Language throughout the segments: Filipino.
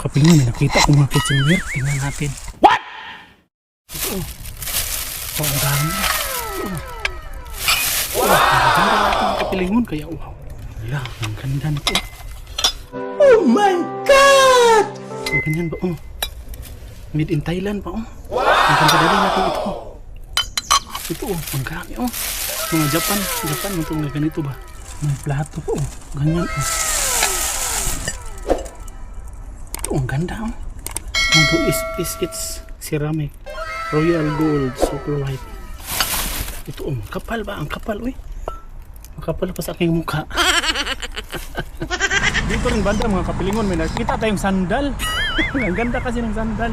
mga kapilingon, may nakita kong mga kitchenware. Tingnan natin. What? Ito. Oh, ang dami. Oh. Wow. Ang ganda lahat mga kapilingon. Kaya wow. Wala, ang ganda nito. Oh my God! Ang ganyan ba? Oh. Made in Thailand pa oh. Ang ganda dali natin ito. Ito oh, ang grabe oh. Mga Japan, Japan ito nga ganito ba? May plato po oh. Ganyan oh. Ang ganda oh. Ito is, is it's ceramic. Royal gold, super white. Ito oh, kapal ba? Ang kapal uy. Makapal pa sa aking mukha. Dito rin banda mga kapilingon, may nakita tayong sandal. ang ganda kasi ng sandal.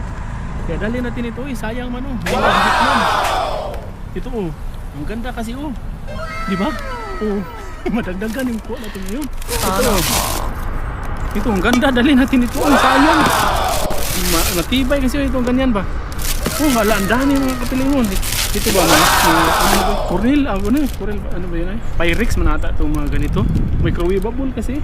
Kaya dali natin ito eh, sayang man oh. Man. Ito oh, ang ganda kasi oh. Di ba? Oh, madagdagan yung kuha natin ngayon. Ito oh. Ito, ang ganda, dali natin ito. Ang sayang. Ma matibay kasi ito, ganyan ba? Oh, hala, ang dami mga kapilingon. Ito ba, may, may ano ba? Cornel, ano na, Cornel, ano ba yun ay? Pyrex man ata itong mga ganito. Microwavable kasi.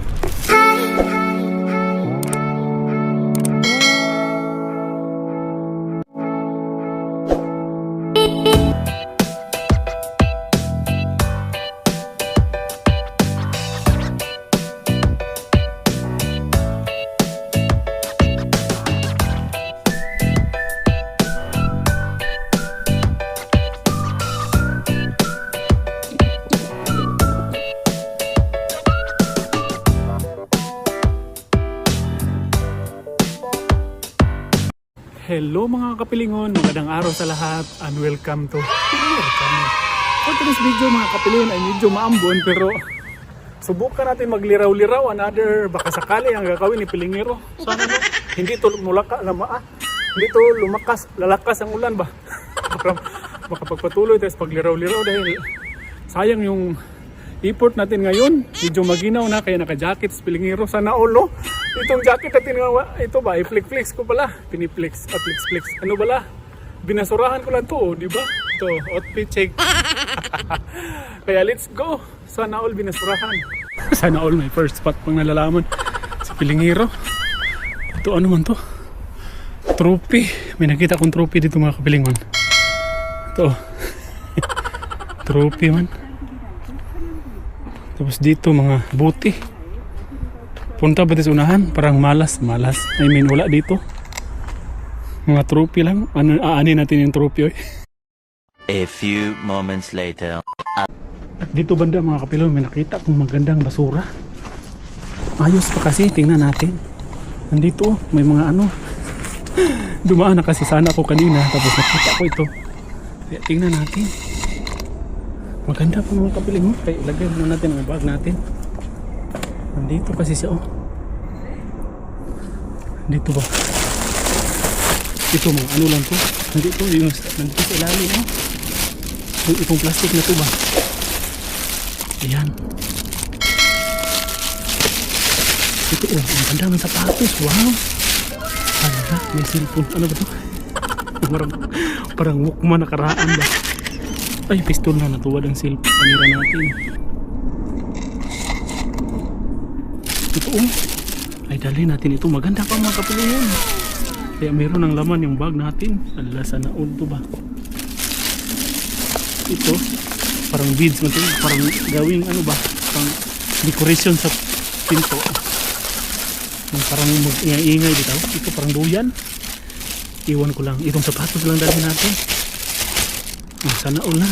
Hello mga kapilingon, magandang araw sa lahat and welcome to Channel. For today's video mga kapilingon ay medyo maambon pero subukan natin magliraw-liraw another baka sakali ang gagawin ni Pilingero. Sana no, hindi to mulaka na maa. Hindi to lumakas, lalakas ang ulan ba? baka, baka pagpatuloy tayo sa pagliraw-liraw dahil sayang yung effort natin ngayon. Medyo maginaw na kaya naka-jacket sa Pilingero. Sana oh. Itong jacket natin nga, ito ba, i-flex-flex ko pala. Piniflex, ah, flex-flex. Ano bala? Binasurahan ko lang to, oh, di ba? Ito, outfit check. Kaya let's go. Sana all binasurahan. Sana all may first spot pang nalalaman sa Pilingero. Ito ano man to? Trophy. May nakita kong trophy dito mga kapilingon. Ito. trophy man. Tapos dito mga buti. Punta ba sa unahan? Parang malas, malas. I mean, wala dito. Mga trophy lang. Ano, aanin natin yung trophy, oy. A few moments later. At dito banda mga kapilo, may nakita kong magandang basura. Ayos pa kasi, tingnan natin. Nandito, may mga ano. Dumaan na kasi sana ako kanina, tapos nakita ko ito. Kaya tingnan natin. Maganda pa mga kapiling mo. Kaya ilagay muna natin ang bag natin. Nandito kasi siya, oh. Nandito ba? Ito mo, ano lang to? Nandito, yung, nandito sa ilalim, oh. Yung itong plastic na to ba? Ayan. Ito oh, ang ganda ng sapatos. Wow. Ganda, may cellphone. Ano ba to? parang, parang mukma nakaraan ba? Ay, pistol na natuwad ang cellphone. Panira natin. Ito oh. Ay, dali natin ito. Maganda pa mga kapulungan. Kaya meron ng laman yung bag natin. Ala, sana all to ba? Ito, parang beads ito. Parang gawing ano ba? Parang decoration sa pinto. Yung parang mag-ingay-ingay dito. Ito parang duyan. Iwan ko lang. Itong sapatos lang dali natin. Ah, sana all na.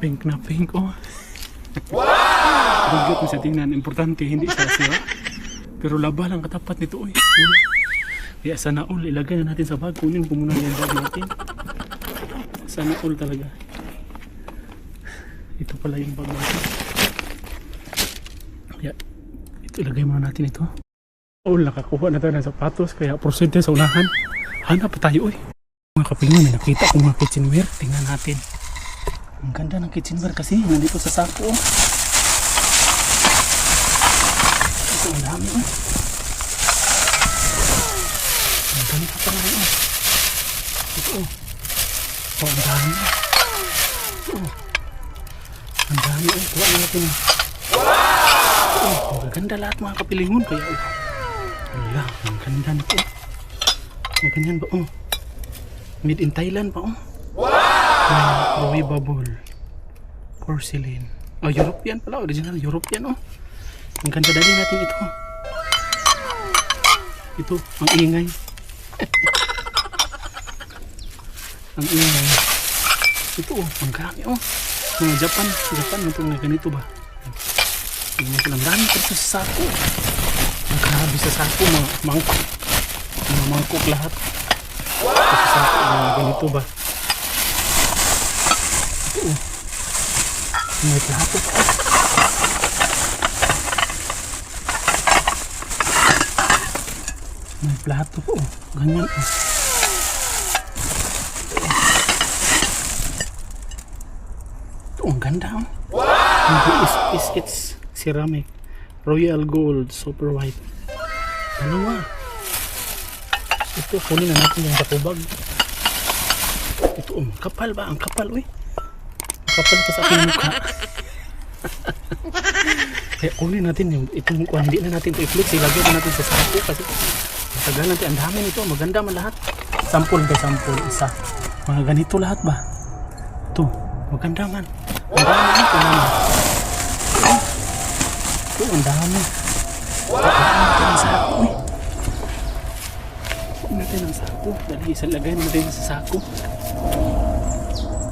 Pink na pink oh. Wow! Dugyot mo sa tingnan. Importante, hindi siya sira. Pero laba lang katapat nito. Uy, wala. Kaya sana all, ilagay na natin sa bag. Kunin ko muna yung bag natin. Sana all talaga. Ito pala yung bag natin. Kaya, ito ilagay muna natin ito. All, nakakuha na tayo ng sapatos. Kaya proceed sa unahan. Hanap tayo, uy. Mga kapilingan, may nakita kong mga kitchenware. Tingnan natin. Ang ganda ng kitchenware kasi. Nandito sa sako. oh. Ito, ang dami, oh. Ang ganito pa rin, oh. Ito, oh. Oh, ang dami. Ito, oh. Ang dami, oh. Kuha na natin. Wow! Oh, ang ganda lahat mga kapilingon. Kaya, oh. Wala, ang Ganda na po. Ang ganyan ba? Oh. Made in Thailand pa oh. Wow! Bubble. Porcelain. Oh, European pala. Original European oh. Ang ganda dali natin ito. Ito, ang ingay. ang ingay. Ito oh, ang dami oh. Mga Japan, Japan ito nga ganito ba? Tingnan ko lang, dami ko sa sako. Ang grabe sa sako, mga mangkok. Mga mangkok lahat. Ito sa sako, mga ganito ba? Ito oh. May plato pa. May plato po. Ganyan oh. Ito, ang ganda oh. Hindi is, is it's ceramic. Royal gold, super white. Dalawa. Ito, kunin na natin yung katubag. Ito, oh, kapal ba? Ang kapal, uy. Kapal pa sa aking mukha. Kaya kunin natin yung itong kung hindi na natin ito i-flex, ilagay na natin sa sako kasi matagal natin. Ang dami nito, maganda man lahat. Sample ba, sample, isa. Mga ganito lahat ba? Ito, maganda man. Ang dami nito naman. Ito, ang dami. Wow! ang sako eh. Huwag natin ang sako. Dali, isa lagay natin sa sako.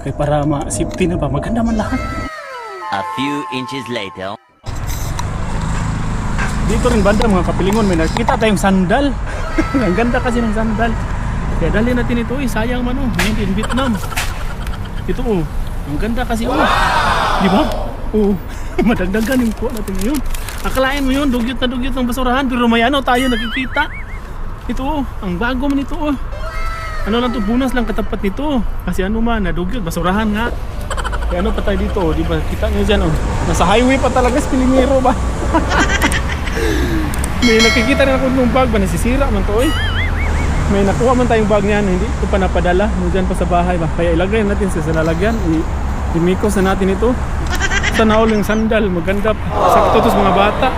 Kaya para ma-safety na ba? Maganda man lahat. A few inches later. Dito rin banda mga kapilingon, may nakita tayong sandal. Ang ganda kasi ng sandal. Kaya dali natin ito eh, sayang man oh, made in Vietnam. Ito oh, ang ganda kasi oh. Di ba? Oo. Madagdagan yung kuha natin ngayon. Akalain mo yun, dugyot na dugyot ng basurahan, pero may ano tayo nakikita. Ito oh, ang bago man ito oh. Ano lang to, bunas lang katapat nito. Kasi ano man, nadugyot, basurahan nga. Kaya ano pa tayo dito, oh, di ba? Kita nyo dyan oh. Nasa highway pa talaga sa Pilingero ba? May nakikita rin ako ng bag ba nasisira man to eh. May nakuha man tayong bag niyan, hindi ko pa napadala. Nandiyan pa sa bahay ba. Kaya ilagay natin sa salalagyan. I- imikos na natin ito. Sana all yung sandal, maganda. Sakto to sa mga bata.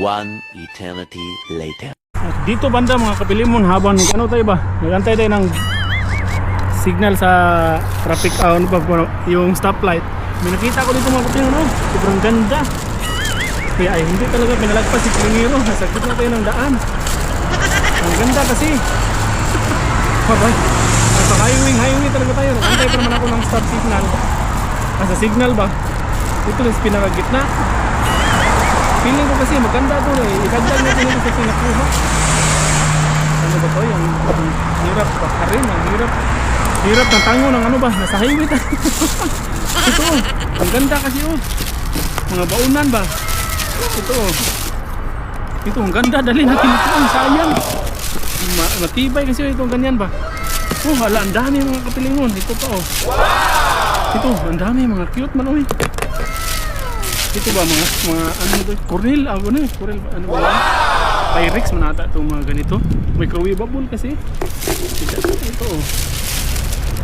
One eternity later. At dito banda mga kapilimon habang ano tayo ba? Nagantay tayo ng signal sa traffic ah, ano pa po, yung stoplight. May nakita ko dito mga kapilimon, oh, sobrang ganda. Kaya ay hindi talaga pinalagpas si Pilingiro. Nasa gitna tayo ng daan. Ang ganda kasi. Parang nasa highway, highway talaga tayo. Nagantay pa naman ako ng stop signal. Nasa signal ba? Ito lang sa pinakagitna. Feeling ko kasi maganda to eh. Ikadlag natin ito sa pinakuha. Ano ba to? Yung, yung hirap pa rin. Ang hirap. Hirap ng tango ng ano ba? Nasa highway tayo. ito oh. Ang ganda kasi oh. Mga baunan ba? Ito. Ito ang ganda. Dali natin ito. Ang sayang. Ma matibay kasi oh, itong ganyan ba? Oh, hala, ang dami mga kapilingon. Ito pa oh. Ito, ang dami mga cute man oh. eh. Ito ba mga mga ano ito? Cornel, ano na eh? Cornel, ano ba yan? Pyrex man ata itong mga ganito. Microwavable kasi. Ito, ito oh.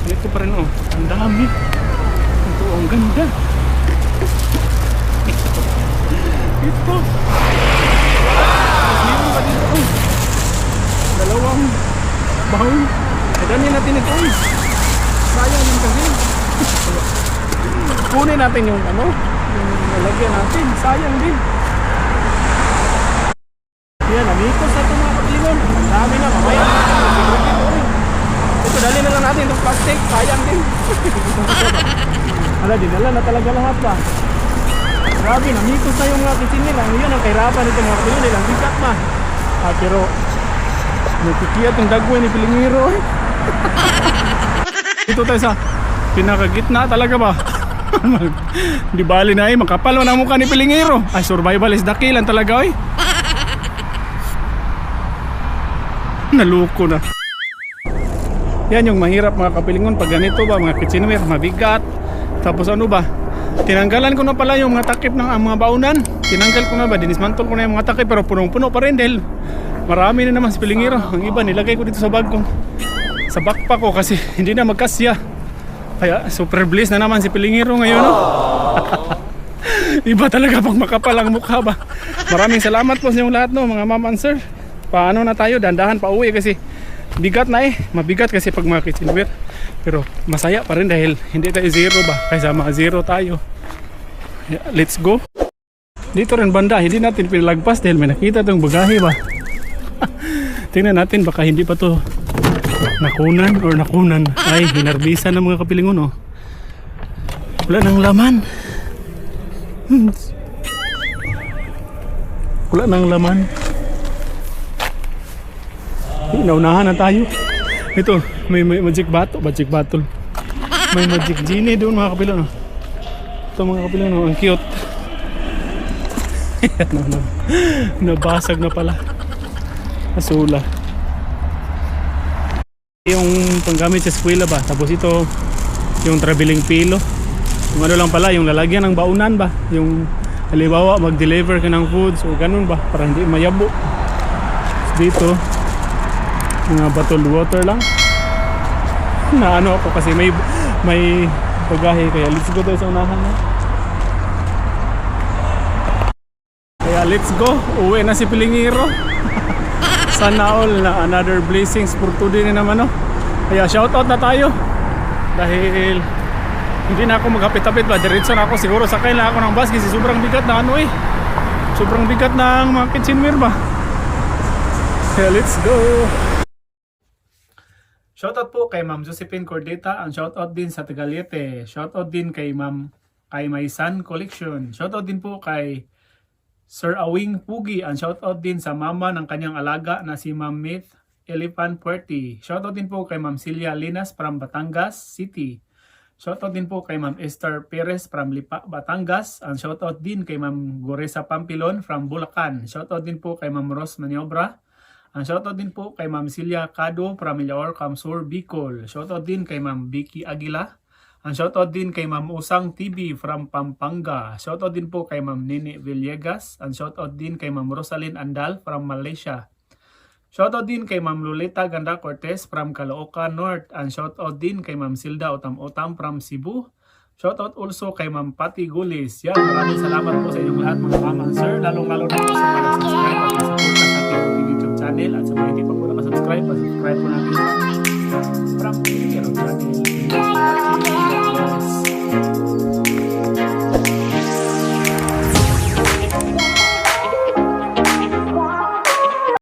Ito pa rin oh. Ang dami. Ito oh, ang ganda. Dito oh. Dalawang bahaw. Kadami natin ito oh. Sayang yung kasi. Kunin natin yung ano, yung nalagyan natin. Sayang din. Yan, amigos na ito mga kaplingon. Ang dami na, mamaya ito dali na lang natin itong plastic. Sayang din. Hala, dinala na talaga lahat ba? Grabe, namikos na yung mga kitsinil. Ang yun, ang kahirapan nito mga kaplingon. Ilang bigat ma. Ah, pero, nakikiyat yung dagway ni Pilingiro eh. Dito tayo sa pinakagitna talaga ba? Di bali na eh, makapal man ang mukha ni Pilingero. Ay, survival is ang talaga eh. Naluko na. Yan yung mahirap mga kapilingon pag ganito ba, mga kitchenware, mabigat. Tapos ano ba, tinanggalan ko na pala yung mga takip ng ah, mga baunan. Tinanggal ko na ba, dinismantle ko na yung mga takip pero punong-puno pa rin dahil marami na naman si Pilingero. Ang iba nilagay ko dito sa bag ko. Sa backpack ko kasi hindi na magkasya. Kaya super bliss na naman si Pilingero ngayon. No? Iba talaga pag makapal ang mukha ba. Maraming salamat po sa inyong lahat no, mga ma'am and sir. paano na tayo, dandahan pa uwi kasi bigat na eh. Mabigat kasi pag mga kitchen wear. Pero masaya pa rin dahil hindi tayo zero ba? Kaysa mga zero tayo. Let's go. Dito rin banda, hindi natin pinalagpas dahil may nakita tong bagahe ba. Tingnan natin baka hindi pa to nakunan or nakunan. Ay, hinarbisan ng mga kapilingon oh. Wala nang laman. Hmm. Wala nang laman. Naunahan na tayo. Ito, may, may magic bato, magic battle. May magic genie doon mga kapilon. Oh. Ito mga kapilon, oh, ang cute. no, no. Nabasag na pala. Asula. Yung panggamit sa eskwela ba? Tapos ito, yung traveling pilo. Yung ano lang pala, yung lalagyan ng baunan ba? Yung halimbawa mag-deliver ka ng foods o ganun ba? Para hindi mayabo. Dito, mga bottled water lang. Na ano ako kasi may may bagahe kaya let's go tayo sa unahan na. Kaya let's go. Uwi na si Pilingiro. Sana all na another blessings for today na naman no. Kaya shout out na tayo. Dahil hindi na ako maghapit-hapit ba. Diretso na ako siguro sakay na ako ng bus kasi sobrang bigat na ano eh. Sobrang bigat ng mga kitchenware ba. Kaya let's go. Shoutout po kay Ma'am Josephine Cordeta. Ang shoutout din sa Tagalete. Shoutout din kay Ma'am kay My Sun Collection. Shoutout din po kay Sir Awing Pugi. Ang shoutout din sa mama ng kanyang alaga na si Ma'am Myth Elephant Puerti. Shoutout din po kay Ma'am Celia Linas from Batangas City. Shoutout din po kay Ma'am Esther Perez from Lipa, Batangas. Ang shoutout din kay Ma'am Goresa Pampilon from Bulacan. Shoutout din po kay Ma'am Rose Maniobra. Ang shoutout din po kay Ma'am Celia Cado from Milaor, Camsur, Bicol. Shoutout din kay Ma'am Vicky Aguila. Ang shoutout din kay Ma'am Usang TV from Pampanga. Shoutout din po kay Ma'am Nini Villegas. Ang shoutout din kay Ma'am Rosalyn Andal from Malaysia. Shoutout din kay Ma'am Lolita Ganda Cortez from Caloocan North. And shoutout din kay Ma'am Silda Utam-Utam from Cebu. Shoutout also kay Ma'am Patty Gulis. Yan, maraming salamat po sa inyong lahat mga mama and sir. Lalong-lalo na po sa mga subscribe at sa ating YouTube channel at sa mga hindi pa po na masubscribe, masubscribe po natin from Pilipino Channel.